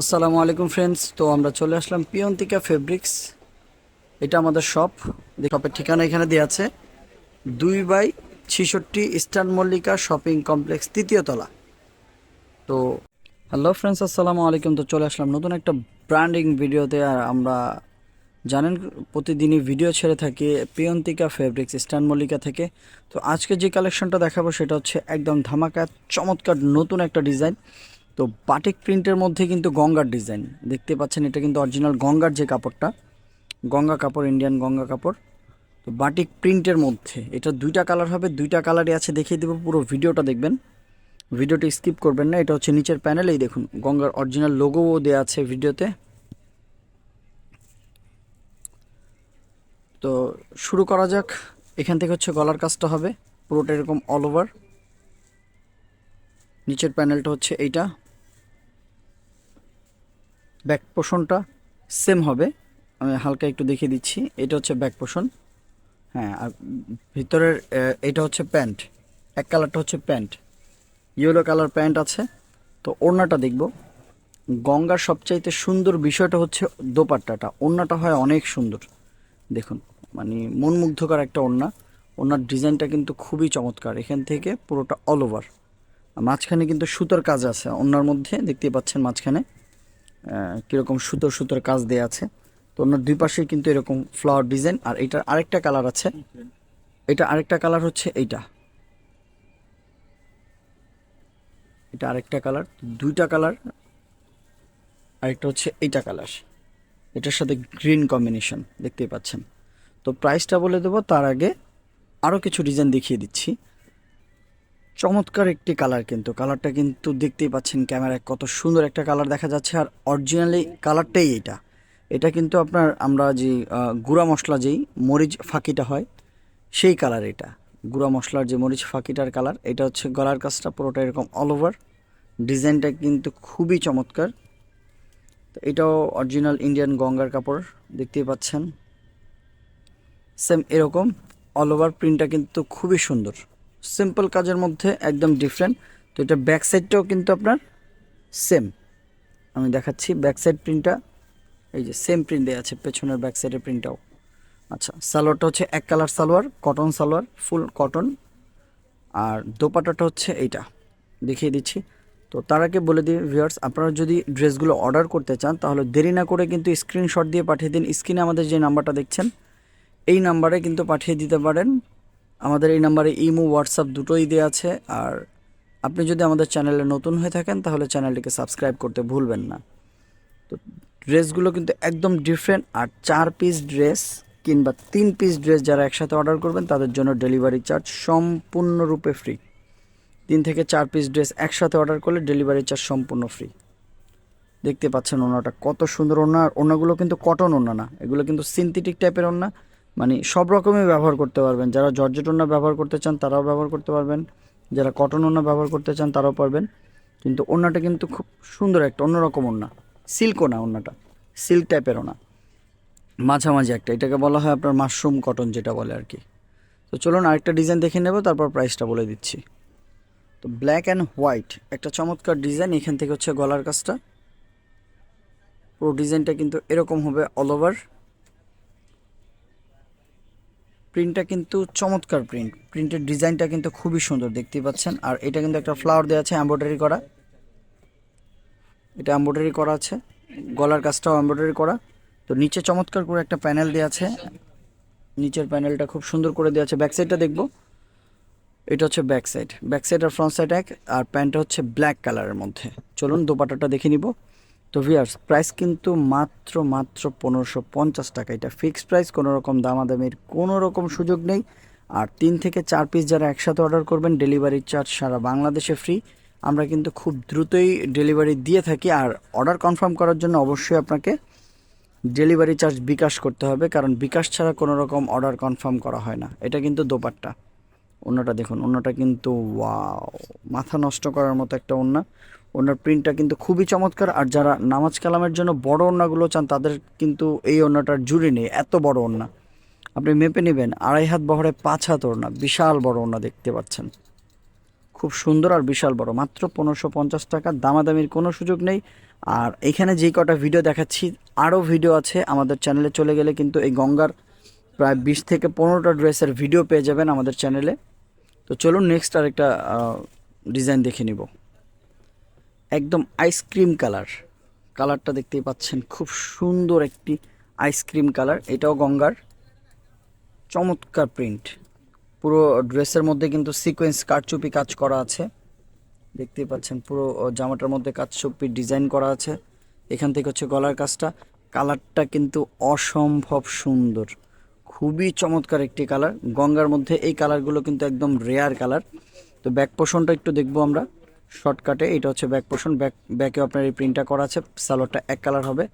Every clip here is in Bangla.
আসসালামু আলাইকুম ফ্রেন্ডস তো আমরা চলে আসলাম পিয়ন্তিকা ফেব্রিক্স এটা আমাদের শপ শপের ঠিকানা এখানে দেওয়া আছে। দুই বাই ছিষট্টি ইস্টার্ন মল্লিকা শপিং কমপ্লেক্স তৃতীয় তলা। তো হ্যালো ফ্রেন্ডস আসসালামু আলাইকুম। তো চলে আসলাম নতুন একটা ব্র্যান্ডিং ভিডিওতে আর আমরা জানেন প্রতিদিনই ভিডিও ছেড়ে থাকি পিয়ন্তিকা ফেব্রিক্স ইস্টার্ন মল্লিকা থেকে। তো আজকে যে কালেকশনটা দেখাবো সেটা হচ্ছে একদম ধামাকা, চমৎকার নতুন একটা ডিজাইন তো বাটিক প্রিন্টের মধ্যে কিন্তু গঙ্গার ডিজাইন দেখতে পাচ্ছেন, এটা কিন্তু অরিজিনাল গঙ্গার যে কাপড়টা, গঙ্গা কাপড় ইন্ডিয়ান গঙ্গা কাপড়। তো বাটিক প্রিন্টের মধ্যে, এটা দুইটা কালার হবে, দুইটা কালারই আছে, দেখিয়ে দেবো পুরো ভিডিওটা দেখবেন। ভিডিওটি স্কিপ করবেন না, এটা হচ্ছে নিচের প্যানেলেই দেখুন, গঙ্গার অরিজিনাল লোগোও দেওয়া আছে ভিডিওতে। তো শুরু করা যাক, এখান থেকে হচ্ছে গলার কাজটা হবে, পুরোটা এরকম অল ওভার নিচের প্যানেলটা হচ্ছে এইটা। ব্যাক পোষণটা সেম হবে। আমি হালকা একটু দেখিয়ে দিচ্ছি। এটা হচ্ছে ব্যাক পোষণ। হ্যাঁ আর ভিতরের এটা হচ্ছে প্যান্ট। এক কালারটা হচ্ছে প্যান্ট। ইয়েলো কালার প্যান্ট আছে। তো ওড়নাটা দেখব। গঙ্গার সবচাইতে সুন্দর বিষয়টা হচ্ছে দোপাট্টাটা। ওড়নাটা হয় অনেক সুন্দর। দেখুন মানে মন মুগ্ধকর একটা ওড়না। ওড়নার ডিজাইনটা কিন্তু খুবই চমৎকার। এখান থেকে পুরোটা অল ওভার মাঝখানে কিন্তু সুতোর কাজ আছে, অন্যার মধ্যে দেখতেই পাচ্ছেন মাঝখানে কীরকম সুতোর সুতোর কাজ দেওয়া আছে। তো ওনার দুই পাশে কিন্তু এরকম ফ্লাওয়ার ডিজাইন আর এটার আরেকটা কালার আছে। এটা আরেকটা কালার হচ্ছে এইটা। এটা আরেকটা কালার দুইটা কালার আরেকটা হচ্ছে এইটা কালার এটার সাথে গ্রিন কম্বিনেশন দেখতেই পাচ্ছেন। তো প্রাইসটা বলে দেবো, তার আগে আরও কিছু ডিজাইন দেখিয়ে দিচ্ছি। চমৎকার একটি কালার কিন্তু। কালারটা কিন্তু দেখতেই পাচ্ছেন ক্যামেরায় কত সুন্দর একটা কালার দেখা যাচ্ছে আর অরিজিনালি কালারটাই এটা এটা কিন্তু আপনার আমরা যে গুঁড়া মশলা যেই মরিচ ফাঁকিটা হয়, সেই কালার এটা। গুঁড়া মশলার যে মরিচ ফাঁকিটার কালার এটা হচ্ছে গলার কাজটা পুরোটা এরকম অল ওভার ডিজাইনটা কিন্তু খুবই চমৎকার। তো এটাও অরিজিনাল ইন্ডিয়ান গঙ্গার কাপড়, দেখতেই পাচ্ছেন। সেম এরকম অল ওভার প্রিন্টটা কিন্তু খুবই সুন্দর। সিম্পল কাজের মধ্যে একদম ডিফারেন্ট তো এটা ব্যাক সাইডটাও কিন্তু আপনার সেম আমি দেখাচ্ছি ব্যাক সাইড প্রিন্টটা এই যে সেম প্রিন্ট দেওয়া আছে, পেছনের ব্যাক সাইডের প্রিন্টটাও আচ্ছা সালোয়ারটা হচ্ছে এক colour salwar cotton salwar full cotton আর দোপাটাটা হচ্ছে এইটা। দেখিয়ে দিচ্ছি। তো তার আগে বলে দিই ভিউয়ার্স আপনারা যদি ড্রেসগুলো অর্ডার করতে চান, তাহলে দেরি না করে কিন্তু স্ক্রিনশট দিয়ে পাঠিয়ে দিন। স্ক্রিনে আমাদের যে নাম্বারটা দেখছেন, এই নাম্বারে কিন্তু পাঠিয়ে দিতে পারেন। আমাদের এই নাম্বারে ইমো, হোয়াটসঅ্যাপ দুটোই দেওয়া আছে। আর আপনি যদি আমাদের চ্যানেলে নতুন হয়ে থাকেন, তাহলে চ্যানেলটিকে সাবস্ক্রাইব করতে ভুলবেন না। তো ড্রেসগুলো কিন্তু একদম ডিফারেন্ট আর চার পিস ড্রেস কিংবা তিন পিস ড্রেস যারা একসাথে অর্ডার করবেন, তাদের জন্য ডেলিভারি চার্জ সম্পূর্ণরূপে ফ্রি তিন থেকে চার পিস ড্রেস একসাথে অর্ডার করলে ডেলিভারি চার্জ সম্পূর্ণ ফ্রি দেখতে পাচ্ছেন ওনাটা কত সুন্দর ওনা। ওনাগুলো কিন্তু কটন ওনা না। এগুলো কিন্তু সিনথেটিক টাইপের ওনা। মানে সব রকমই ব্যবহার করতে পারবেন। যারা জর্জেট ওনা ব্যবহার করতে চান, তারাও ব্যবহার করতে পারবেন। যারা কটন ওনা ব্যবহার করতে চান, তারাও পারবেন। কিন্তু ওনাটা কিন্তু খুব সুন্দর একটা, অন্যরকম ওনা সিল্ক ওনা ওনাটা সিল্ক টাইপের ওনা মাঝামাঝি একটা। এটাকে বলা হয় আপনার মাশরুম কটন যেটা বলে আর কি। তো চলুন আরেকটা ডিজাইন দেখে নেব, তারপর প্রাইসটা বলে দিচ্ছি। তো ব্ল্যাক অ্যান্ড হোয়াইট, একটা চমৎকার ডিজাইন। এখান থেকে হচ্ছে গলার কাজটা। পুরো ডিজাইনটা কিন্তু এরকম হবে অল ওভার। প্রিন্টটা কিন্তু চমৎকার প্রিন্ট প্রিন্টের ডিজাইনটা কিন্তু খুবই সুন্দর, দেখতেই পাচ্ছেন। আর এটা কিন্তু একটা ফ্লাওয়ার দেওয়া আছে এম্ব্রয়ডারি করা। এটা এম্ব্রয়ডারি করা আছে। গলার কাজটাও এম্ব্রয়ডারি করা। তো নিচে চমৎকার করে একটা প্যানেল দেওয়া আছে। নিচের প্যানেলটা খুব সুন্দর করে দেওয়া আছে। ব্যাক সাইডটা দেখব। এটা হচ্ছে ব্যাক সাইড ব্যাক সাইড আর ফ্রন্ট সাইড এক, আর প্যান্টটা হচ্ছে ব্ল্যাক কালারের মধ্যে। চলুন দোপাটাটা দেখে নিব। তো ভিয়ার্স প্রাইস কিন্তু মাত্র মাত্র পনেরোশো পঞ্চাশ টাকা। এটা ফিক্সড প্রাইস কোনো রকম দামাদামির কোনো রকম সুযোগ নেই। আর তিন থেকে চার পিস যারা একসাথে অর্ডার করবেন ডেলিভারি চার্জ সারা বাংলাদেশে ফ্রি আমরা কিন্তু খুব দ্রুতই ডেলিভারি দিয়ে থাকি। আর অর্ডার কনফার্ম করার জন্য অবশ্যই আপনাকে ডেলিভারি চার্জ বিকাশ করতে হবে। কারণ বিকাশ ছাড়া কোনো রকম অর্ডার কনফার্ম করা হয় না। এটা কিন্তু দোপাট্টা। অন্যটা দেখুন, অন্যটা কিন্তু ওয়াও মাথা নষ্ট করার মতো একটা ওন্না ওনার প্রিন্টটা কিন্তু খুবই চমৎকার। আর যারা নামাজ কালামের জন্য বড় ওন্নাগুলো চান, তাদের কিন্তু এই ওন্নাটার জুড়ি নেই, এত বড় ওন্না আপনি মেপে নেবেন, আড়াই হাত বহরে পাঁচ হাত ওড়না, বিশাল বড় ওন্না দেখতে পাচ্ছেন। খুব সুন্দর আর বিশাল বড়, মাত্র পনেরোশো পঞ্চাশ টাকা, দামাদামির কোনো সুযোগ নেই। আর এখানে যেই কটা ভিডিও দেখাচ্ছি, আরও ভিডিও আছে, আমাদের চ্যানেলে চলে গেলে কিন্তু এই গঙ্গার প্রায় বিশ থেকে পনেরোটা ড্রেসের ভিডিও পেয়ে যাবেন আমাদের চ্যানেলে। তো চলুন নেক্সট আরেকটা ডিজাইন দেখে নিব। একদম আইসক্রিম কালার কালারটা দেখতেই পাচ্ছেন, খুব সুন্দর একটি আইসক্রিম কালার এটাও গঙ্গার। চমৎকার প্রিন্ট পুরো ড্রেসের মধ্যে কিন্তু সিকোয়েন্স কারচুপি কাজ করা আছে। দেখতেই পাচ্ছেন, পুরো জামাটার মধ্যে কারচুপি ডিজাইন করা আছে। এখান থেকে হচ্ছে গলার কাজটা। কালারটা কিন্তু অসম্ভব সুন্দর। খুবই চমৎকার একটি কালার গঙ্গার মধ্যে এই কালারগুলো কিন্তু একদম রেয়ার কালার তো ব্যাক পোষণটা একটু দেখব আমরা। শর্টকাটে, এটা হচ্ছে ব্যাক পোষণ ব্যাক ব্যাকে আপনার এই প্রিন্টটা করা আছে সালোয়ারটা এক কালার হবে।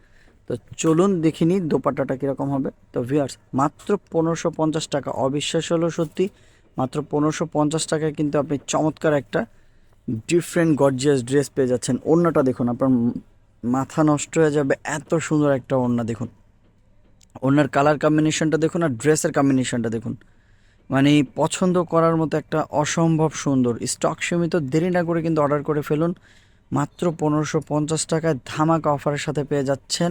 তো চলুন দেখিনি দোপাট্টাটা কীরকম হবে। তো ভিয়ার্স মাত্র পনেরোশো পঞ্চাশ টাকা অবিশ্বাস হলো সত্যি, মাত্র পনেরোশো পঞ্চাশ টাকায় কিন্তু আপনি চমৎকার একটা ডিফারেন্ট গর্জিয়াস ড্রেস পেয়ে যাচ্ছেন। ওড়নাটা দেখুন, আপনার মাথা নষ্ট হয়ে যাবে, এত সুন্দর একটা ওড়না দেখুন। ওনার কালার কম্বিনেশনটা দেখুন আর ড্রেসের কম্বিনেশনটা দেখুন। মানে পছন্দ করার মতো একটা অসম্ভব সুন্দর। স্টক সীমিত, দেরি না করে কিন্তু অর্ডার করে ফেলুন। মাত্র পনেরোশো পঞ্চাশ টাকায় ধামাকা অফারের সাথে পেয়ে যাচ্ছেন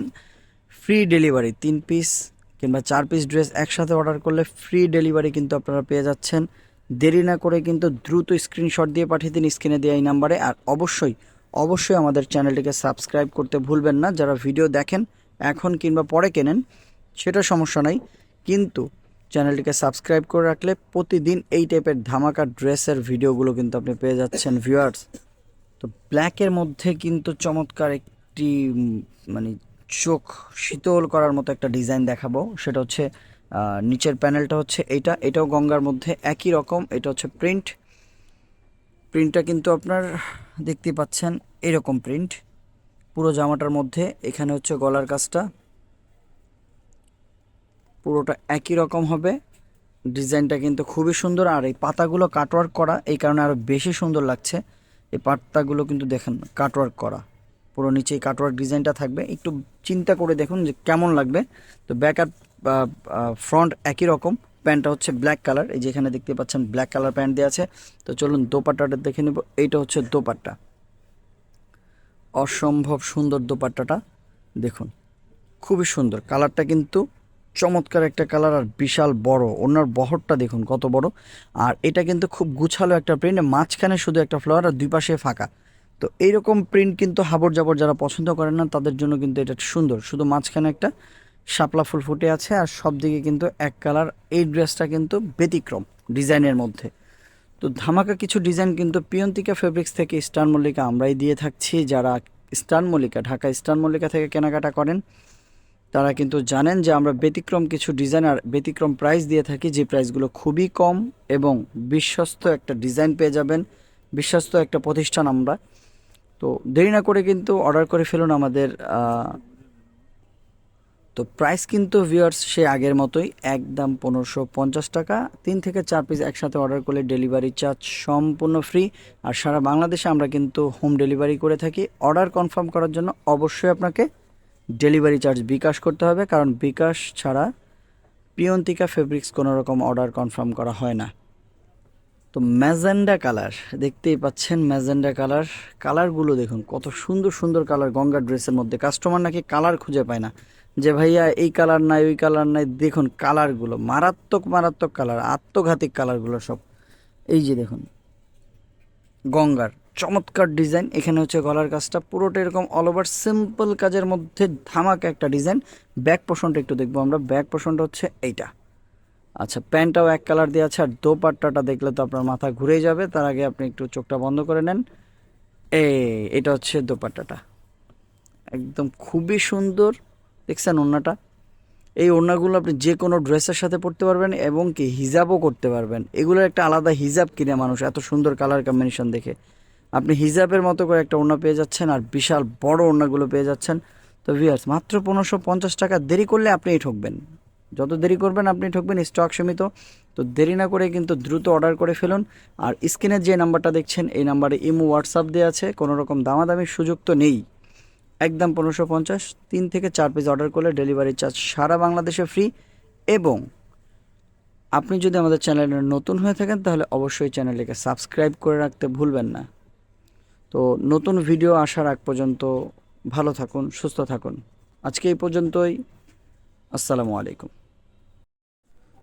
ফ্রি ডেলিভারি তিন পিস কিংবা চার পিস ড্রেস একসাথে অর্ডার করলে ফ্রি ডেলিভারি কিন্তু আপনারা পেয়ে যাচ্ছেন। দেরি না করে কিন্তু দ্রুত স্ক্রিনশট দিয়ে পাঠিয়ে দিন, স্ক্রিনে দেওয়া এই নাম্বারে। আর অবশ্যই অবশ্যই আমাদের চ্যানেলটিকে সাবস্ক্রাইব করতে ভুলবেন না। যারা ভিডিও দেখেন, এখন কিংবা পরে কেনেন, সেটা সমস্যা নাই। কিন্তু চ্যানেলটিকে সাবস্ক্রাইব করে রাখলে প্রতিদিন এই টাইপের ধামাকা ড্রেসের ভিডিওগুলো কিন্তু আপনি পেয়ে যাচ্ছেন ভিউয়ার্স তো ব্ল্যাকের মধ্যে কিন্তু চমৎকার একটি মানে চোখ শীতল করার মতো একটা ডিজাইন দেখাবো। সেটা হচ্ছে নিচের প্যানেলটা হচ্ছে এইটা এটাও গঙ্গার মধ্যে একই রকম। এটা হচ্ছে প্রিন্ট প্রিন্টটা কিন্তু আপনার দেখতে পাচ্ছেন এরকম প্রিন্ট পুরো জামাটার মধ্যে। এখানে হচ্ছে গলার কাজটা। পুরোটা একই রকম হবে। ডিজাইনটা কিন্তু খুবই সুন্দর আর এই পাতাগুলো কাটওয়ার্ক করা এই কারণে আরও বেশি সুন্দর লাগছে। এই পাতাগুলো কিন্তু দেখেন কাটওয়ার্ক করা। পুরো নিচে এই কাটওয়ার্ক ডিজাইনটা থাকবে। একটু চিন্তা করে দেখুন যে কেমন লাগবে। তো ব্যাক আর ফ্রন্ট একই রকম। প্যান্টটা হচ্ছে ব্ল্যাক কালার এই যে এখানে দেখতে পাচ্ছেন ব্ল্যাক কালার প্যান্ট দেওয়া আছে। তো চলুন দোপাট্টাটা দেখে নেব। এইটা হচ্ছে দোপাট্টা। অসম্ভব সুন্দর দোপাট্টাটা। দেখুন, খুবই সুন্দর। কালারটা কিন্তু চমৎকার একটা কালার আর বিশাল বড়। ওনার বহরটা দেখুন কত বড়। আর এটা কিন্তু খুব গুছালো একটা প্রিন্ট মাঝখানে শুধু একটা ফ্লাওয়ার আর দুই পাশে ফাঁকা। তো এইরকম প্রিন্ট কিন্তু হাবর জাবর যারা পছন্দ করেন না, তাদের জন্য কিন্তু এটা সুন্দর। শুধু মাঝখানে একটা শাপলা ফুল ফুটে আছে আর সব দিকে কিন্তু এক কালার। এই ড্রেসটা কিন্তু ব্যতিক্রম ডিজাইনের মধ্যে। তো ধামাকা কিছু ডিজাইন কিন্তু পিয়ন্তিকা ফেব্রিক্স থেকে স্টার মল্লিকা আমরাই দিয়ে থাকছি। যারা স্টার মল্লিকা, ঢাকা স্টার মল্লিকা থেকে কেনাকাটা করেন তারা কিন্তু জানেন যে আমরা ব্যতিক্রম কিছু ডিজাইন আর ব্যতিক্রম প্রাইস দিয়ে থাকি, যে প্রাইসগুলো খুবই কম এবং বিশ্বস্ত একটা ডিজাইন পেয়ে যাবেন, বিশ্বস্ত একটা প্রতিষ্ঠান আমরা। তো দেরি না করে কিন্তু অর্ডার করে ফেলুন আমাদের তো প্রাইস কিন্তু ভিউয়ার্স সে আগের মতোই একদম পনেরোশো পঞ্চাশ টাকা, তিন থেকে চার পিস একসাথে অর্ডার করলে ডেলিভারি চার্জ সম্পূর্ণ ফ্রি আর সারা বাংলাদেশে আমরা কিন্তু হোম ডেলিভারি করে থাকি। অর্ডার কনফার্ম করার জন্য অবশ্যই আপনাকে ডেলিভারি চার্জ বিকাশ করতে হবে, কারণ বিকাশ ছাড়া পিয়ন্তিকা ফেব্রিক্স কোনো রকম অর্ডার কনফার্ম করা হয় না। তো ম্যাজেন্ডা কালার, দেখতেই পাচ্ছেন ম্যাজেন্ডা কালার। কালারগুলো দেখুন, কত সুন্দর সুন্দর কালার গঙ্গা ড্রেসের মধ্যে। কাস্টমার নাকি কালার খুঁজে পায় না, যে ভাইয়া এই কালার নাই, ওই কালার নাই, দেখুন কালারগুলো, মারাত্মক মারাত্মক কালার আত্মঘাতিক কালারগুলো সব। এই যে দেখুন, গঙ্গার। চমৎকার ডিজাইন। এখানে হচ্ছে গলার কাজটা পুরোটা এরকম অল ওভার সিম্পল কাজের মধ্যে ধামাকা একটা ডিজাইন। ব্যাক পোষণটা একটু দেখব আমরা। ব্যাক পোষণটা হচ্ছে এইটা। আচ্ছা প্যান্টটাও এক কালার দিয়ে আছে, আর দোপাট্টাটা দেখলে তো আপনার মাথা ঘুরে যাবে। তার আগে আপনি একটু চোখটা বন্ধ করে নেন। এই, এটা হচ্ছে দোপাট্টাটা। একদম খুবই সুন্দর। দেখছেন ওড়নাটা? এই ওড়নাগুলো আপনি যে কোনো ড্রেসের সাথে পরতে পারবেন এবং কি হিজাবও করতে পারবেন। এগুলোর একটা আলাদা হিজাব কিনে মানুষ, এত সুন্দর কালার কম্বিনেশন দেখে। আপনি হিজাবের মতো করে একটা ওড়না পেয়ে যাচ্ছেন আর বিশাল বড় ওড়নাগুলো পেয়ে যাচ্ছেন। তো ভিয়ার্স মাত্র পনেরোশো পঞ্চাশ টাকা। দেরি করলে আপনিই ঠকবেন। যত দেরি করবেন আপনি ঠকবেন স্টক সীমিত। তো দেরি না করে কিন্তু দ্রুত অর্ডার করে ফেলুন। আর স্ক্রিনের যে নাম্বারটা দেখছেন, এই নাম্বারে ইমো হোয়াটসঅ্যাপ দেওয়া আছে। কোনো রকম দামাদামির সুযোগ তো নেই। একদম পনেরোশো পঞ্চাশ, তিন থেকে চার পিস অর্ডার করলে ডেলিভারি চার্জ সারা বাংলাদেশে ফ্রি এবং আপনি যদি আমাদের চ্যানেলে নতুন হয়ে থাকেন, তাহলে অবশ্যই চ্যানেলটিকে সাবস্ক্রাইব করে রাখতে ভুলবেন না। তো নতুন ভিডিও আসার আগ পর্যন্ত ভালো থাকুন, সুস্থ থাকুন। আজকে এই পর্যন্তই। আসসালামু আলাইকুম।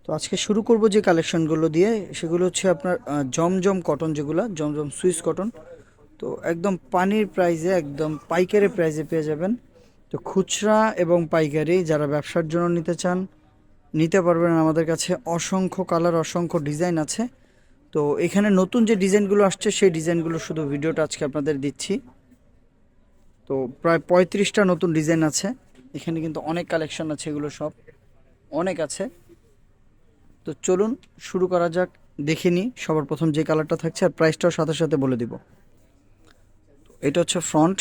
তো আজকে শুরু করব যে কালেকশনগুলো দিয়ে, সেগুলো হচ্ছে আপনার জমজম কটন যেগুলো, জমজম সুইস কটন তো একদম পানির প্রাইজে একদম পাইকারি প্রাইজে পেয়ে যাবেন। তো খুচরা এবং পাইকারি, যারা ব্যবসার জন্য নিতে চান, নিতে পারবেন। আমাদের কাছে অসংখ্য কালার অসংখ্য ডিজাইন আছে। তো এখানে নতুন যে ডিজাইনগুলো আসছে, সেই ডিজাইনগুলো শুধু ভিডিওটা আজকে আপনাদের দিচ্ছি। তো প্রায় পঁয়ত্রিশটা নতুন ডিজাইন আছে। এখানে কিন্তু অনেক কালেকশন আছে, এগুলো সব অনেক আছে। তো চলুন শুরু করা যাক, দেখে নিই সবার প্রথম যে কালারটা থাকছে আর প্রাইসটাও সাথে সাথে বলে দিব। এটা হচ্ছে ফ্রন্ট,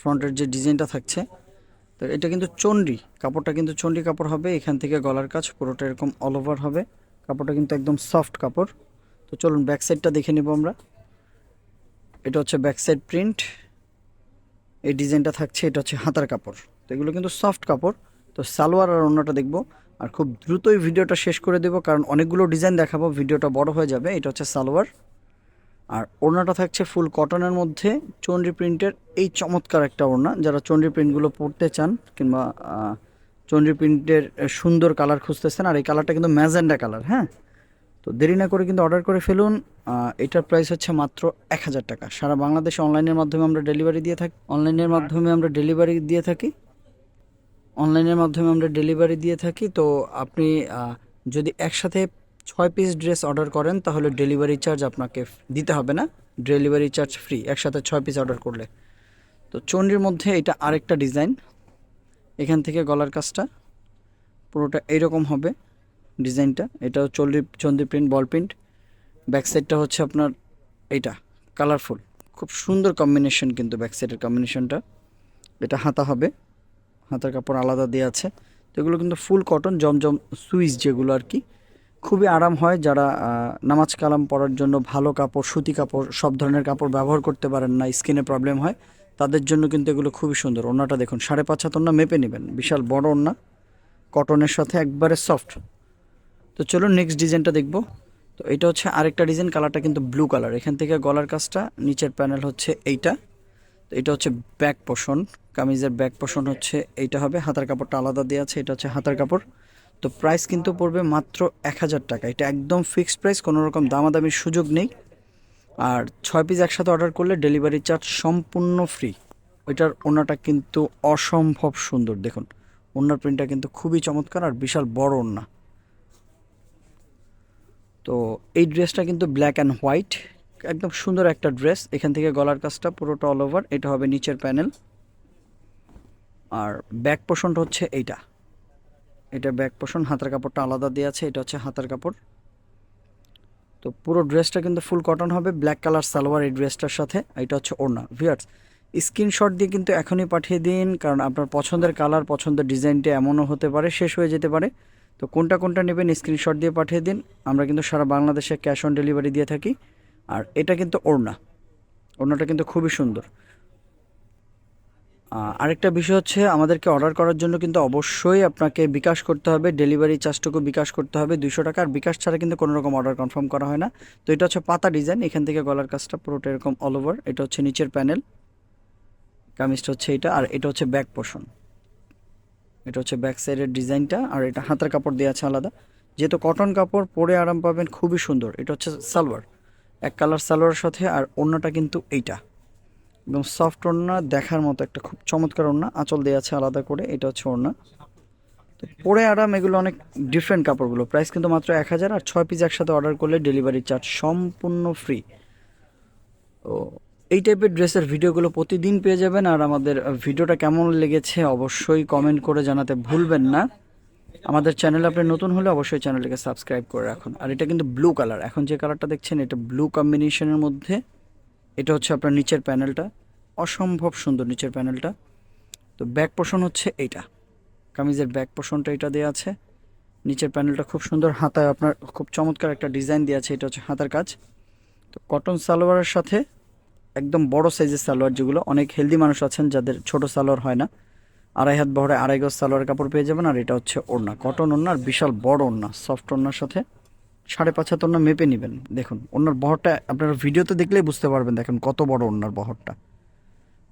ফ্রন্টের যে ডিজাইনটা থাকছে, তো এটা কিন্তু চন্ডি কাপড়টা কিন্তু চন্ডি কাপড় হবে, এখান থেকে গলার কাজ পুরোটা এরকম অল ওভার হবে, কাপড়টা কিন্তু একদম সফট কাপড়। তো চলুন ব্যাক সাইডটা দেখে নেব আমরা। এটা হচ্ছে ব্যাক সাইড প্রিন্ট এই ডিজাইনটা থাকছে, এটা হচ্ছে হাতার কাপড়। তো এগুলো কিন্তু সফট কাপড়। তো সালোয়ার আর অন্যটা দেখব। আর খুব দ্রুতই ভিডিওটা শেষ করে দেবো, কারণ অনেকগুলো ডিজাইন দেখাবো, ভিডিওটা বড় হয়ে যাবে। এটা হচ্ছে সালোয়ার। আর ওড়নাটা থাকছে ফুল কটনের মধ্যে, চন্ডি প্রিন্টের এই চমৎকার একটা ওড়না। যারা চন্ডি প্রিন্টগুলো পরতে চান, কিংবা চন্ডি প্রিন্টের সুন্দর কালার খুঁজতেছেন, আর এই কালারটা কিন্তু ম্যাজেন্ডা কালার হ্যাঁ? তো দেরি না করে কিন্তু অর্ডার করে ফেলুন। এটার প্রাইস হচ্ছে মাত্র এক হাজার টাকা। সারা বাংলাদেশে অনলাইনের মাধ্যমে আমরা ডেলিভারি দিয়ে থাকি। অনলাইনের মাধ্যমে আমরা ডেলিভারি দিয়ে থাকি। অনলাইনের মাধ্যমে আমরা ডেলিভারি দিয়ে থাকি। তো আপনি যদি একসাথে ছয় পিস ড্রেস অর্ডার করেন, তাহলে ডেলিভারি চার্জ আপনাকে দিতে হবে না। ডেলিভারি চার্জ ফ্রি একসাথে ছয় পিস অর্ডার করলে। তো চন্ডির মধ্যে এটা আরেকটা ডিজাইন এখান থেকে গলার কাজটা। পুরোটা এইরকম হবে। ডিজাইনটা এটাও চল্লি চন্দি প্রিন্ট বল প্রিন্ট ব্যাক সাইডটা হচ্ছে আপনার এইটা কালারফুল খুব সুন্দর কম্বিনেশন কিন্তু ব্যাক সাইডের কম্বিনেশনটা এটা হাতা হবে, হাতার কাপড় আলাদা দেওয়া আছে। তো এগুলো কিন্তু ফুল কটন জমজম সুইচ যেগুলো আর কি। খুবই আরাম হয় যারা নামাজ কালাম পরার জন্য ভালো কাপড়, সুতি কাপড়, সব ধরনের কাপড় ব্যবহার করতে পারেন না, স্কিনে প্রবলেম হয়। তাদের জন্য কিন্তু এগুলো খুবই সুন্দর। ওনাটা দেখুন, সাড়ে পাঁচ হাত ওনা মেপে নেবেন। বিশাল বড় ওনা কটনের সাথে একবারে সফট তো চলুন নেক্সট ডিজাইনটা দেখব। তো এটা হচ্ছে আরেকটা ডিজাইন কালারটা কিন্তু ব্লু কালার এখান থেকে গলার কাজটা, নিচের প্যানেল হচ্ছে এইটা। তো এটা হচ্ছে ব্যাক পোষণ কামিজের ব্যাক পোষণ হচ্ছে এইটা হবে। হাতার কাপড়টা আলাদা দেওয়া আছে, এটা হচ্ছে হাতার কাপড়। তো প্রাইস কিন্তু পড়বে মাত্র এক হাজার টাকা। এটা একদম ফিক্সড প্রাইস কোনো রকম দামাদামির সুযোগ নেই। আর ছয় পিস একসাথে অর্ডার করলে ডেলিভারি চার্জ সম্পূর্ণ ফ্রি ওইটার ওনাটা কিন্তু অসম্ভব সুন্দর। দেখুন, ওনার প্রিন্টটা কিন্তু খুবই চমৎকার আর বিশাল বড় ওনা। তো এই ড্রেসটা কিন্তু ব্ল্যাক অ্যান্ড হোয়াইট একদম সুন্দর একটা ড্রেস। এখান থেকে গলার কাজটা পুরোটা অল ওভার এটা হবে নিচের প্যানেল আর ব্যাক পোষণটা হচ্ছে এইটা। এটা ব্যাক পোষণ হাতার কাপড়টা আলাদা দেওয়া আছে, এটা হচ্ছে হাতার কাপড়। তো পুরো ড্রেসটা কিন্তু ফুল কটন হবে ব্ল্যাক কালার সালোয়ার এই ড্রেসটার সাথে এটা হচ্ছে ওড়না। ভিয়ার্স স্ক্রিনশট দিয়ে কিন্তু এখনই পাঠিয়ে দিন, কারণ আপনার পছন্দের কালার পছন্দের ডিজাইনটা এমনও হতে পারে, শেষ হয়ে যেতে পারে। তো কোনটা কোনটা নেবেন স্ক্রিনশট দিয়ে পাঠিয়ে দিন। আমরা কিন্তু সারা বাংলাদেশে ক্যাশ অন ডেলিভারি দিয়ে থাকি। আর এটা কিন্তু ওড়না। ওড়নাটা কিন্তু খুবই সুন্দর। আরেকটা বিষয় হচ্ছে আমাদেরকে অর্ডার করার জন্য কিন্তু অবশ্যই আপনাকে বিকাশ করতে হবে। ডেলিভারি চার্জটুকু বিকাশ করতে হবে দুশো টাকা। আর বিকাশ ছাড়া কিন্তু কোনো রকম অর্ডার কনফার্ম করা হয় না। তো এটা হচ্ছে পাতা ডিজাইন এখান থেকে গলার কাজটা পুরোটা এরকম অল ওভার এটা হচ্ছে নিচের প্যানেল কামিজটা হচ্ছে এটা। আর এটা হচ্ছে ব্যাক পোর্শন এটা হচ্ছে ব্যাক সাইডের ডিজাইনটা, আর এটা হাতের কাপড় দেওয়া আছে আলাদা। যেহেতু কটন কাপড় পরে আরাম পাবেন, খুবই সুন্দর। এটা হচ্ছে সালোয়ার। এক কালার সালোয়ারের সাথে, আর অন্যটা কিন্তু এইটা। একদম সফট ওড়না, দেখার মতো একটা খুব চমৎকার ওড়না। আঁচল দেওয়া আছে আলাদা করে, এটা হচ্ছে ওড়না। তো পরে আরাম, এগুলো অনেক ডিফারেন্ট কাপড়গুলো। প্রাইস কিন্তু মাত্র এক হাজার, আর ছয় পিস একসাথে অর্ডার করলে ডেলিভারি চার্জ সম্পূর্ণ ফ্রি তো এই টাইপের ড্রেসের ভিডিওগুলো প্রতিদিন পেয়ে যাবেন আর আমাদের ভিডিওটা কেমন লেগেছে অবশ্যই কমেন্ট করে জানাতে ভুলবেন না। আমাদের চ্যানেল আপনি নতুন হলে অবশ্যই চ্যানেলটিকে সাবস্ক্রাইব করে রাখুন। আর এটা কিন্তু ব্লু কালার এখন যে কালারটা দেখছেন, এটা ব্লু কম্বিনেশনের মধ্যে। এটা হচ্ছে আপনার নিচের প্যানেলটা অসম্ভব সুন্দর নিচের প্যানেলটা তো ব্যাক পোর্শন হচ্ছে এইটা। কামিজের ব্যাক পোর্শনটা এটা দেওয়া আছে। নিচের প্যানেলটা খুব সুন্দর হাতায় আপনার, খুব চমৎকার একটা ডিজাইন দেওয়া আছে। এটা হচ্ছে হাতার কাজ। তো কটন সালোয়ারের সাথে একদম বড় সাইজের সালোয়ার যেগুলো, অনেক হেলদি মানুষ আছেন যাদের ছোট সালোয়ার হয় না। আড়াই হাত বহরে আড়াই গজ সালোয়ার কাপড় পেয়ে যাবেন আর এটা হচ্ছে ওড়না। কটন ওড়না আর বিশাল বড় ওড়না সফট ওড়নার সাথে সাড়ে পাঁচ হাত ওড়না মেপে নেবেন। দেখুন, ওড়নার বহরটা আপনারা ভিডিওতে দেখলেই বুঝতে পারবেন, দেখুন কত বড় ওড়নার বহরটা।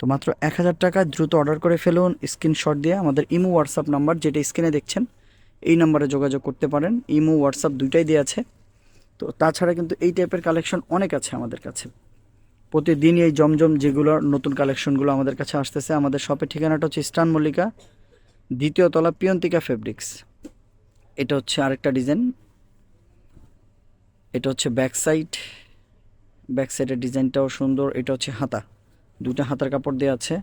তো মাত্র এক হাজার টাকা দ্রুত অর্ডার করে ফেলুন স্ক্রিনশট দিয়ে আমাদের ইমো হোয়াটসঅ্যাপ নাম্বার যেটা স্ক্রিনে দেখছেন, এই নাম্বারে যোগাযোগ করতে পারেন। ইমো হোয়াটসঅ্যাপ দুইটাই দেওয়া আছে। তো তাছাড়া কিন্তু এই টাইপের কালেকশন অনেক আছে আমাদের কাছে। প্রতিদিন এই জমজম যেগুলো নতুন কালেকশনগুলো আমাদের কাছে আসতেছে, আমাদের শপের ঠিকানাটা হচ্ছে ইস্টার্ন মল্লিকা, দ্বিতীয় তলা পিয়ন্তিকা ফেব্রিক্স এটা হচ্ছে আরেকটা ডিজাইন এটা হচ্ছে ব্যাক সাইড ব্যাক সাইডের ডিজাইনটাও সুন্দর, এটা হচ্ছে হাতা। দুটা হাতার কাপড় দেওয়া আছে।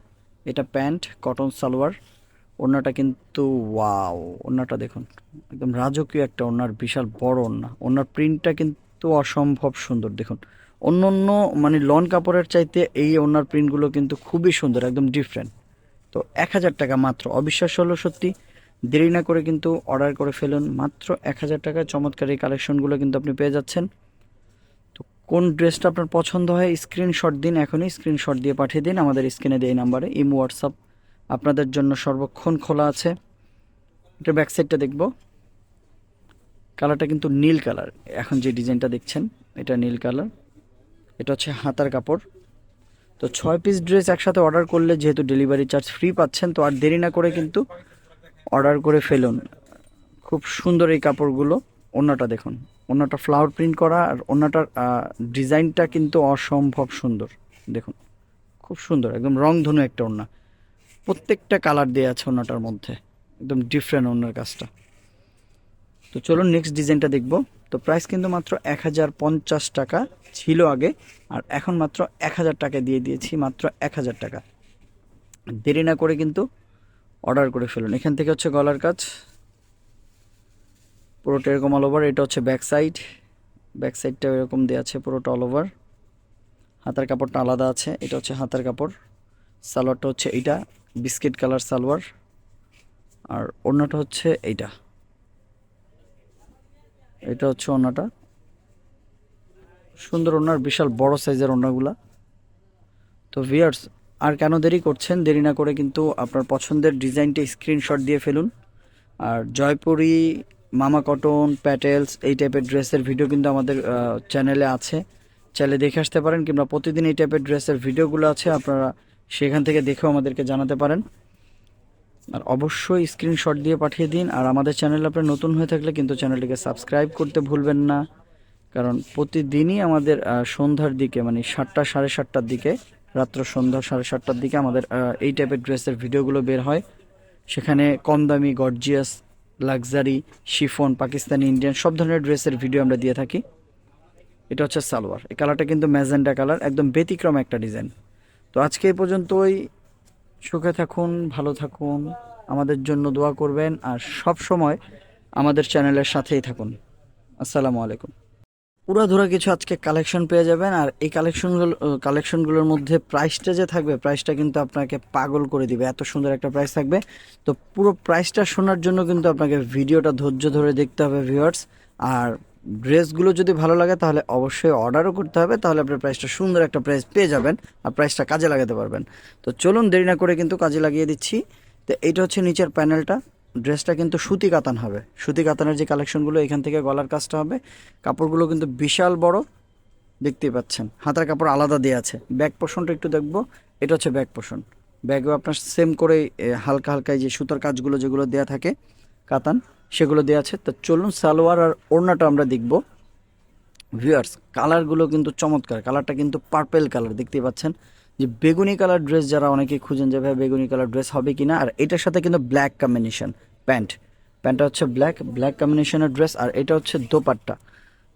এটা প্যান্ট কটন সালোয়ার। ওড়নাটা কিন্তু ওয়াও ওড়নাটা দেখুন, একদম রাজকীয় একটা ওনার বিশাল বড় ওড়না। ওনার প্রিন্টটা কিন্তু অসম্ভব সুন্দর, দেখুন। অন্য অন্য মানে লন কাপড়ের চাইতে এই ওনার প্রিন্টগুলো কিন্তু খুবই সুন্দর, একদম ডিফারেন্ট তো এক হাজার টাকা মাত্র। অবিশ্বাস হলো সত্যি, দেরি না করে কিন্তু অর্ডার করে ফেলুন। মাত্র এক হাজার টাকায় চমৎকার এই কালেকশনগুলো কিন্তু আপনি পেয়ে যাচ্ছেন। তো কোন ড্রেসটা আপনার পছন্দ হয় স্ক্রিনশট দিন এখনই স্ক্রিনশট দিয়ে পাঠিয়ে দিন। আমাদের স্ক্রিনে দিয়ে নাম্বারে, ইমো, হোয়াটসঅ্যাপ, আপনাদের জন্য সর্বক্ষণ খোলা আছে। এটা ব্যাক সাইডটা দেখব। কালারটা কিন্তু নীল কালার এখন যে ডিজাইনটা দেখছেন, এটা নীল কালার এটা হচ্ছে হাতার কাপড়। তো ছয় পিস ড্রেস একসাথে অর্ডার করলে যেহেতু ডেলিভারি চার্জ ফ্রি পাচ্ছেন, তো আর দেরি না করে কিন্তু অর্ডার করে ফেলুন। খুব সুন্দর এই কাপড়গুলো। ওনাটা দেখুন। ওনাটা ফ্লাওয়ার প্রিন্ট করা আর ওনাটার ডিজাইনটা কিন্তু অসম্ভব সুন্দর। দেখুন, খুব সুন্দর, একদম রংধনু একটা ওড়না। প্রত্যেকটা কালার দেওয়া আছে ওনাটার মধ্যে। একদম ডিফারেন্ট ওনার কাজটা। তো চলুন নেক্সট ডিজাইনটা দেখব। তো প্রাইস কিন্তু মাত্র এক হাজার পঞ্চাশ টাকা ছিল আগে, আর এখন মাত্র এক হাজার টাকা দিয়ে দিয়েছি, মাত্র এক হাজার টাকা। দেরি না করে কিন্তু অর্ডার করে ফেলুন। এখান থেকে হচ্ছে গলার কাজ। পুরোটা এরকম অল ওভার এটা হচ্ছে ব্যাক সাইড ব্যাক সাইডটা এরকম দেওয়া আছে, পুরোটা অল ওভার হাতার কাপড়টা আলাদা আছে, এটা হচ্ছে হাতার কাপড়। সালোয়ারটা হচ্ছে এইটা বিস্কিট কালার সালোয়ার। আর অন্যটা হচ্ছে এইটা। এটা হচ্ছে ওড়নাটা। সুন্দর ওনার বিশাল বড় সাইজের ওড়নাগুলা। তো ভিয়ার্স আর কেন দেরি করছেন? দেরি না করে কিন্তু আপনার পছন্দের ডিজাইনটা স্ক্রিনশট দিয়ে ফেলুন। আর জয়পুরি, মামা কটন, প্যাটেলস, এই টাইপের ড্রেসের ভিডিও কিন্তু আমাদের চ্যানেলে আছে। চাইলে দেখে আসতে পারেন, কিংবা প্রতিদিন এই টাইপের ড্রেসের ভিডিওগুলো আছে, আপনারা সেখান থেকে দেখেও আমাদেরকে জানাতে পারেন। আর অবশ্যই স্ক্রিনশট দিয়ে পাঠিয়ে দিন। আর আমাদের চ্যানেল আপনার নতুন হয়ে থাকলে কিন্তু চ্যানেলটিকে সাবস্ক্রাইব করতে ভুলবেন না। কারণ প্রতিদিনই আমাদের সন্ধ্যার দিকে মানে সাতটা সাড়ে সাতটার দিকে, রাত্র সন্ধ্যা সাড়ে সাতটার দিকে আমাদের এই টাইপের ড্রেসের ভিডিওগুলো বের হয়। সেখানে কম দামি gorgeous luxury chiffon Pakistani Indian সব ধরনের ড্রেসের ভিডিও আমরা দিয়ে থাকি। এটা হচ্ছে সালোয়ার। এই কালারটা কিন্তু ম্যাজেন্ডা কালার একদম ব্যতিক্রম একটা ডিজাইন তো আজকে এই পর্যন্তই। সুখে থাকুন, ভালো থাকুন, আমাদের জন্য দোয়া করবেন, আর সব সময় আমাদের চ্যানেলের সাথেই থাকুন। আসসালামু আলাইকুম। পুরাধুরা কিছু আজকে কালেকশন পেয়ে যাবেন, আর এই কালেকশনগুলো কালেকশনগুলোর মধ্যে প্রাইসটা যে থাকবে প্রাইসটা কিন্তু আপনাকে পাগল করে দিবে। এত সুন্দর একটা প্রাইস থাকবে। তো পুরো প্রাইসটা শোনার জন্য কিন্তু আপনাকে ভিডিওটা ধৈর্য ধরে দেখতে হবে ভিউয়ার্স আর ড্রেসগুলো যদি ভালো লাগে, তাহলে অবশ্যই অর্ডারও করতে হবে। তাহলে আপনার প্রাইসটা সুন্দর একটা প্রাইস পেয়ে যাবেন আর প্রাইসটা কাজে লাগাতে পারবেন। তো চলুন দেরি না করে কিন্তু কাজে লাগিয়ে দিচ্ছি। তো এইটা হচ্ছে নিচের প্যানেলটা। ড্রেসটা কিন্তু সুতি কাতান হবে। সুতি কাতানের যে কালেকশনগুলো এখান থেকে গলার কাজটা হবে। কাপড়গুলো কিন্তু বিশাল বড়। দেখতেই পাচ্ছেন। হাতার কাপড় আলাদা দেওয়া আছে। ব্যাক পোষণটা একটু দেখব। এটা হচ্ছে ব্যাক পোষণ। ব্যাগও আপনার সেম করেই হালকা হালকা যে সুতার কাজগুলো যেগুলো দেওয়া থাকে, কাতান। সেগুলো দেওয়া আছে। তো চলুন সালোয়ার আর ওড়নাটা আমরা দেখব। ভিউয়ার্স কালারগুলো কিন্তু চমৎকার। কালারটা কিন্তু পার্পেল কালার দেখতে পাচ্ছেন? যে বেগুনি কালার ড্রেস যারা অনেকেই খুঁজেন যে ভাই বেগুনি কালার ড্রেস হবে কিনা, আর এটার সাথে কিন্তু ব্ল্যাক কম্বিনেশন প্যান্ট প্যান্টটা হচ্ছে ব্ল্যাক ব্ল্যাক কম্বিনেশনের ড্রেস আর এটা হচ্ছে দোপাট্টা।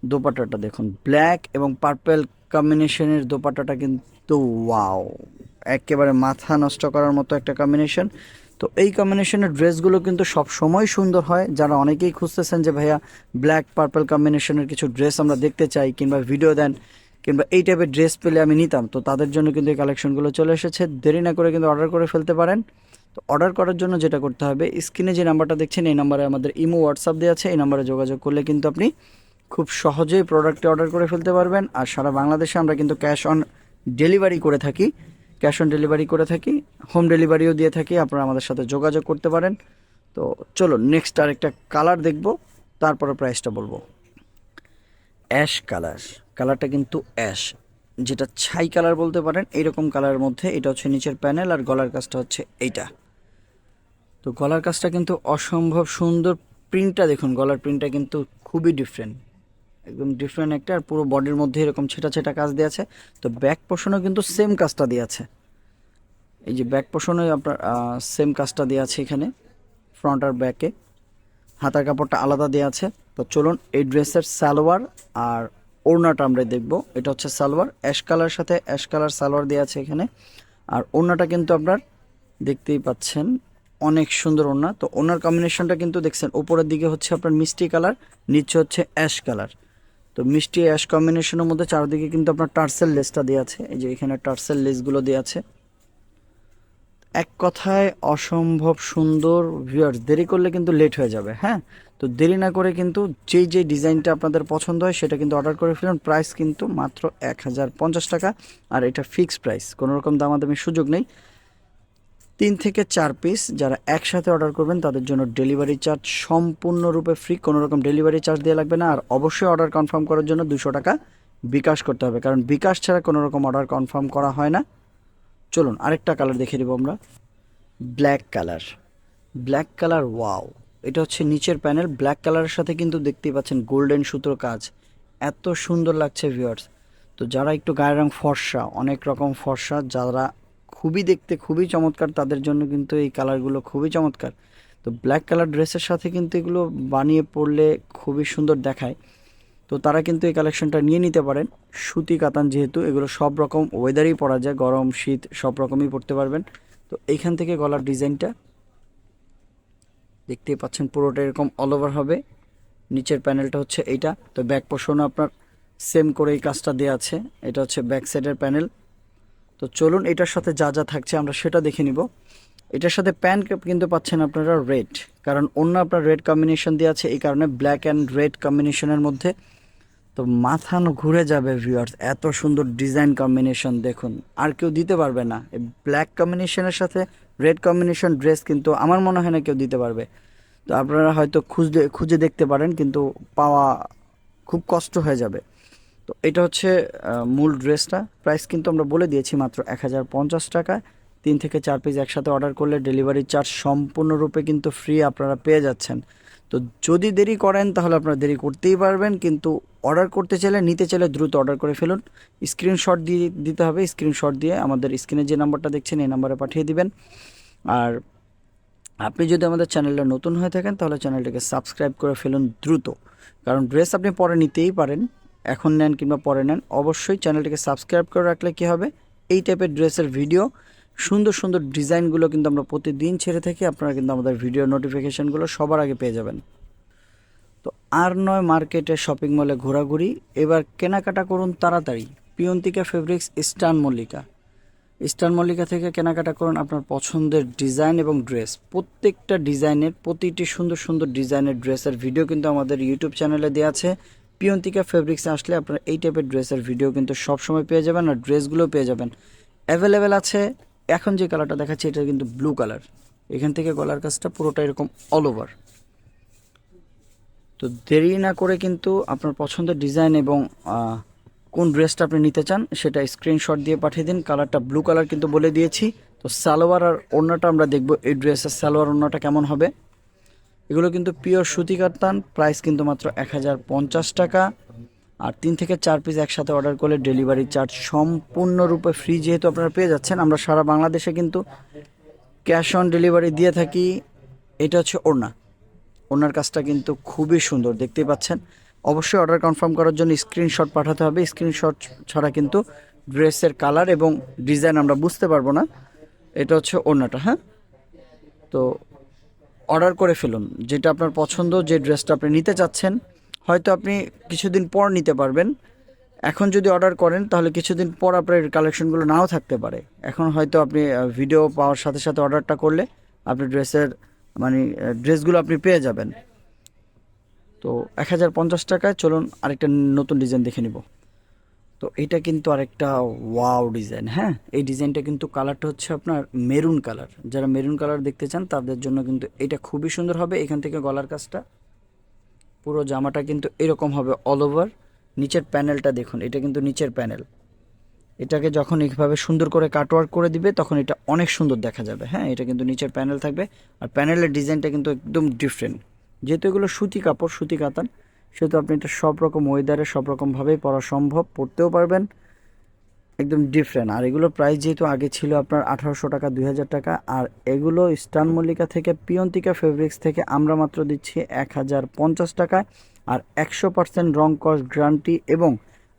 দোপাট্টাটা দেখুন ব্ল্যাক এবং পার্পেল কম্বিনেশনের দোপাট্টাটা কিন্তু ওয়াও একেবারে মাথা নষ্ট করার মতো একটা কম্বিনেশন তো এই কম্বিনেশনের ড্রেসগুলো কিন্তু সব সময় সুন্দর হয়। যারা অনেকেই খুঁজতেছেন যে, ভাইয়া ব্ল্যাক পার্পল কম্বিনেশনের কিছু ড্রেস আমরা দেখতে চাই কিংবা ভিডিও দেন কিংবা এই টাইপের ড্রেস পেলে আমি নিতাম। তো তাদের জন্য কিন্তু এই কালেকশনগুলো চলে এসেছে। দেরি না করে কিন্তু অর্ডার করে ফেলতে পারেন। তো অর্ডার করার জন্য যেটা করতে হবে স্ক্রিনে যে নাম্বারটা দেখছেন, এই নাম্বারে আমাদের ইমো হোয়াটসঅ্যাপ দেওয়া আছে। এই নাম্বারে যোগাযোগ করলে কিন্তু আপনি খুব সহজেই প্রোডাক্টটি অর্ডার করে ফেলতে পারবেন। আর সারা বাংলাদেশে আমরা কিন্তু ক্যাশ অন ডেলিভারি করে থাকি। ক্যাশ অন ডেলিভারি করে থাকি, হোম ডেলিভারিও দিয়ে থাকি, আপনারা আমাদের সাথে যোগাযোগ করতে পারেন। তো চলো নেক্সট আরেকটা কালার দেখব, তারপরে প্রাইসটা বলব। অ্যাশ কালার কালারটা কিন্তু অ্যাশ যেটা ছাই কালার বলতে পারেন এইরকম কালারের মধ্যে, এটা হচ্ছে নিচের প্যানেল আর গলার কাজটা হচ্ছে এইটা। তো গলার কাজটা কিন্তু অসম্ভব সুন্দর প্রিন্টটা দেখুন, গলার প্রিন্টটা কিন্তু খুবই ডিফারেন্ট একদম ডিফারেন্ট একটা, আর পুরো বডির মধ্যে এরকম ছেটা ছেটা কাজ দিয়ে আছে। তো ব্যাক পোর্শনেও কিন্তু সেম কাজটা দিয়ে আছে। এই যে ব্যাক পোর্শনে আপনার সেম কাজটা দিয়ে আছে এখানে ফ্রন্ট আর ব্যাকে হাতার কাপড়টা আলাদা দেওয়া আছে। তো চলুন এই ড্রেসের সালোয়ার আর ওড়নাটা আমরা দেখব। এটা হচ্ছে সালোয়ার অ্যাশ কালার সাথে অ্যাশ কালার সালোয়ার দেওয়া আছে এখানে। আর ওড়নাটা কিন্তু আপনার দেখতেই পাচ্ছেন, অনেক সুন্দর ওড়না। তো ওনার কম্বিনেশনটা কিন্তু দেখছেন, উপরের দিকে হচ্ছে আপনার মিষ্টি কালার নিচে হচ্ছে অ্যাশ কালার তো মিষ্টি অ্যাশ কম্বিনেশনের মধ্যে চারদিকে কিন্তু আপনার টার্সেল লেসটা দেওয়া আছে। এই যে এখানে টার্সেল লেসগুলো দেওয়া আছে। এক কথায় অসম্ভব সুন্দর ভিউয়ার্স দেরি করলে কিন্তু লেট হয়ে যাবে হ্যাঁ? তো দেরি না করে কিন্তু যেই যে ডিজাইনটা আপনাদের পছন্দ হয় সেটা কিন্তু অর্ডার করে ফেলুন। প্রাইস কিন্তু মাত্র এক হাজার পঞ্চাশ টাকা, আর এটা ফিক্সড প্রাইস কোনো রকম দামাদামি সুযোগ নেই। তিন থেকে চার পিস যারা একসাথে অর্ডার করবেন, তাদের জন্য ডেলিভারি চার্জ সম্পূর্ণরূপে ফ্রি কোনো রকম ডেলিভারি চার্জ দেওয়া লাগবে না। আর অবশ্যই অর্ডার কনফার্ম করার জন্য দুশো টাকা বিকাশ করতে হবে, কারণ বিকাশ ছাড়া কোনো রকম অর্ডার কনফার্ম করা হয় না। চলুন, আরেকটা কালার দেখে দেবো আমরা। Black colour black colour wow এটা হচ্ছে নিচের প্যানেল ব্ল্যাক কালারের সাথে কিন্তু দেখতেই পাচ্ছেন গোল্ডেন সুতোর কাজ। এত সুন্দর লাগছে ভিউয়ার্স তো যারা একটু গায়ের রং ফর্সা, অনেক রকম ফর্সা, যারা খুবই দেখতে খুবই চমৎকার, তাদের জন্য কিন্তু এই কালারগুলো খুবই চমৎকার। তো ব্ল্যাক কালার ড্রেসের সাথে কিন্তু এগুলো বানিয়ে পরলে খুবই সুন্দর দেখায়। তো তারা কিন্তু এই কালেকশনটা নিয়ে নিতে পারেন। সুতি, কাতান যেহেতু, এগুলো সব রকম ওয়েদারেই পরা যায়, গরম, শীত, সব রকমই পরতে পারবেন। তো এইখান থেকে গলার ডিজাইনটা দেখতেই পাচ্ছেন, পুরোটা এরকম অল ওভার হবে। নিচের প্যানেলটা হচ্ছে এইটা। তো ব্যাক পোর্শনও আপনার সেম করে এই কাজটা দেওয়া আছে। এটা হচ্ছে ব্যাক সাইডের প্যানেল তো চলুন এটার সাথে যা যা থাকছে আমরা সেটা দেখে নিব। এটার সাথে প্যান্ট কিন্তু পাচ্ছেন আপনারা রেড কারণ অন্য আপনার রেড কম্বিনেশন দেওয়া আছে, এই কারণে ব্ল্যাক অ্যান্ড রেড কম্বিনেশনের মধ্যে। তো মাথা ঘুরে যাবে ভিউয়ার্স এত সুন্দর ডিজাইন কম্বিনেশন দেখুন। আর কেউ দিতে পারবে না। এই ব্ল্যাক কম্বিনেশনের সাথে রেড কম্বিনেশন ড্রেস কিন্তু আমার মনে হয় না কেউ দিতে পারবে। তো আপনারা হয়তো খুঁজে খুঁজে দেখতে পারেন, কিন্তু পাওয়া খুব কষ্ট হয়ে যাবে। তো এটা হচ্ছে মূল ড্রেসটা। প্রাইস কিন্তু আমরা বলে দিয়েছি মাত্র এক হাজার পঞ্চাশ টাকা। তিন থেকে চার পিস একসাথে অর্ডার করলে ডেলিভারি চার্জ সম্পূর্ণরূপে কিন্তু ফ্রি আপনারা পেয়ে যাচ্ছেন। তো যদি দেরি করেন তাহলে আপনারা দেরি করতেই পারবেন, কিন্তু অর্ডার করতে চাইলে, নিতে চাইলে দ্রুত অর্ডার করে ফেলুন। স্ক্রিনশট দিয়ে দিতে হবে। স্ক্রিনশট দিয়ে আমাদের স্ক্রিনে যে নাম্বারটা দেখছেন, এই নাম্বারে পাঠিয়ে দিবেন। আর আপনি যদি আমাদের চ্যানেলটা নতুন হয়ে থাকেন, তাহলে চ্যানেলটাকে সাবস্ক্রাইব করে ফেলুন দ্রুত। কারণ ড্রেস আপনি পরে নিতেই পারেন। এখন নেন কিংবা পরে নেন, অবশ্যই চ্যানেলটিকে সাবস্ক্রাইব করে রাখলে কী হবে? এই টাইপের ড্রেসের ভিডিও, সুন্দর সুন্দর ডিজাইনগুলো কিন্তু আমরা প্রতিদিন ছেড়ে থাকি, আপনারা কিন্তু আমাদের ভিডিও নোটিফিকেশানগুলো সবার আগে পেয়ে যাবেন। তো আর নয় মার্কেটে শপিং মলে ঘোরাঘুরি, এবার কেনাকাটা করুন তাড়াতাড়ি। Piyontika fabrics eastern Mallika. Eastern Mallika থেকে কেনাকাটা করুন আপনার পছন্দের ডিজাইন এবং ড্রেস। প্রত্যেকটা ডিজাইনের, প্রতিটি সুন্দর সুন্দর ডিজাইনের ড্রেসের ভিডিও কিন্তু আমাদের ইউটিউব চ্যানেলে দেওয়া আছে। পিয়ন্তিকা ফেব্রিক্সে আসলে আপনারা এই টাইপের ড্রেসের ভিডিও কিন্তু সবসময় পেয়ে যাবেন আর ড্রেসগুলোও পেয়ে যাবেন। অ্যাভেলেবেল আছে, এখন যে কালারটা দেখাচ্ছি এটা কিন্তু ব্লু কালার এখান থেকে গলার কাজটা পুরোটা এরকম অল ওভার তো দেরি না করে কিন্তু আপনার পছন্দের ডিজাইন এবং কোন ড্রেসটা আপনি নিতে চান সেটা স্ক্রিনশট দিয়ে পাঠিয়ে দিন। কালারটা ব্লু কালার কিন্তু বলে দিয়েছি। তো সালোয়ার আর ওড়নাটা আমরা দেখব এই ড্রেসের সালোয়ার ওড়নাটা কেমন হবে। এগুলো কিন্তু পিওর সুতি কাতান প্রাইস কিন্তু মাত্র এক হাজার পঞ্চাশ টাকা। আর তিন থেকে চার পিস একসাথে অর্ডার করলে ডেলিভারি চার্জ সম্পূর্ণরূপে ফ্রি যেহেতু আপনারা পেয়ে যাচ্ছেন, আমরা সারা বাংলাদেশে কিন্তু ক্যাশ অন ডেলিভারি দিয়ে থাকি। এটা হচ্ছে ওড়না। ওনার কাজটা কিন্তু খুবই সুন্দর, দেখতেই পাচ্ছেন। অবশ্যই অর্ডার কনফার্ম করার জন্য স্ক্রিনশট পাঠাতে হবে। স্ক্রিনশট ছাড়া কিন্তু ড্রেসের কালার এবং ডিজাইন আমরা বুঝতে পারব না। এটা হচ্ছে ওড়নাটা হ্যাঁ? তো অর্ডার করে ফেলুন। যেটা আপনার পছন্দ, যে ড্রেসটা আপনি নিতে চাচ্ছেন, হয়তো আপনি কিছুদিন পর নিতে পারবেন। এখন যদি অর্ডার করেন, তাহলে কিছুদিন পর আপনার কালেকশনগুলো নাও থাকতে পারে। এখন হয়তো আপনি ভিডিও পাওয়ার সাথে সাথে অর্ডারটা করলে আপনি ড্রেসের মানে ড্রেসগুলো আপনি পেয়ে যাবেন। তো এক হাজার পঞ্চাশ টাকায় চলুন আরেকটা নতুন ডিজাইন দেখে নিব। তো এটা কিন্তু আরেকটা ওয়াও ডিজাইন হ্যাঁ? এই ডিজাইনটা কিন্তু কালারটা হচ্ছে আপনার মেরুন কালার যারা মেরুন কালার দেখতে চান, তাদের জন্য কিন্তু এটা খুবই সুন্দর হবে। এখান থেকে গলার কাজটা, পুরো জামাটা কিন্তু এরকম হবে অল ওভার নিচের প্যানেলটা দেখুন, এটা কিন্তু নিচের প্যানেল এটাকে যখন এইভাবে সুন্দর করে কাটওয়ার্ক করে দিবে, তখন এটা অনেক সুন্দর দেখা যাবে হ্যাঁ? এটা কিন্তু নিচের প্যানেল থাকবে। আর প্যানেলের ডিজাইনটা কিন্তু একদম ডিফারেন্ট যেহেতু এগুলো সুতি কাপড়, সুতি কাতান সেহেতু আপনি এটা সব রকম ওয়েদারে সব রকমভাবেই পরা সম্ভব পরতেও পারবেন। একদম ডিফারেন্ট আর এগুলোর প্রাইস যেহেতু আগে ছিল আপনার আঠারোশো টাকা, দুই হাজার টাকা, আর এগুলো স্টান মল্লিকা থেকে, পিয়ন্তিকা ফেব্রিক্স থেকে আমরা মাত্র দিচ্ছি এক হাজার পঞ্চাশ টাকায় আর একশো পার্সেন্ট রং কস্ট গ্যারান্টি এবং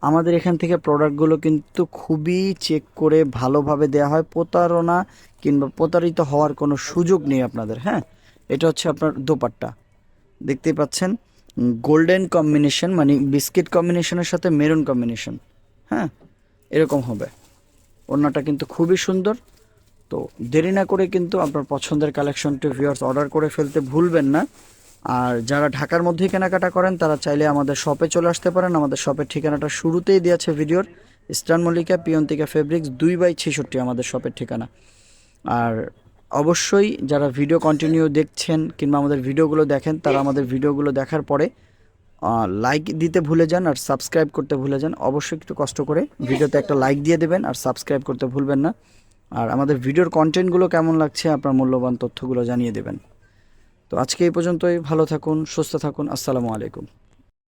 আমাদের এখান থেকে প্রোডাক্টগুলো কিন্তু খুবই চেক করে ভালোভাবে দেওয়া হয়। প্রতারণা কিংবা প্রতারিত হওয়ার কোনো সুযোগ নেই আপনাদের হ্যাঁ? এটা হচ্ছে আপনার দোপাট্টা। দেখতেই পাচ্ছেন? গোল্ডেন কম্বিনেশন মানে বিস্কিট কম্বিনেশনের সাথে মেরুন কম্বিনেশন। হ্যাঁ এরকম হবে। ওড়নাটা কিন্তু খুবই সুন্দর। তো দেরি না করে কিন্তু আপনার পছন্দের কালেকশনটি ভিউয়ার্স অর্ডার করে ফেলতে ভুলবেন না। আর যারা ঢাকার মধ্যেই কেনাকাটা করেন, তারা চাইলে আমাদের শপে চলে আসতে পারেন। আমাদের শপের ঠিকানাটা শুরুতেই দিয়েছে ভিডিওর ইস্টার্ন মল্লিকা, পিয়ন্তিকা ফেব্রিক্স দুই বাই ছেষট্টি আমাদের শপের ঠিকানা। আর অবশ্যই যারা ভিডিও কন্টিনিউ দেখছেন কিংবা আমাদের ভিডিওগুলো দেখেন, তারা আমাদের ভিডিওগুলো দেখার পরে লাইক দিতে ভুলে যান আর সাবস্ক্রাইব করতে ভুলে যান। অবশ্যই একটু কষ্ট করে ভিডিওতে একটা লাইক দিয়ে দেবেন আর সাবস্ক্রাইব করতে ভুলবেন না। আর আমাদের ভিডিওর কন্টেন্টগুলো কেমন লাগছে আপনার মূল্যবান তথ্যগুলো জানিয়ে দেবেন। তো আজকে এই পর্যন্তই। ভালো থাকুন, সুস্থ থাকুন। আসসালামু আলাইকুম।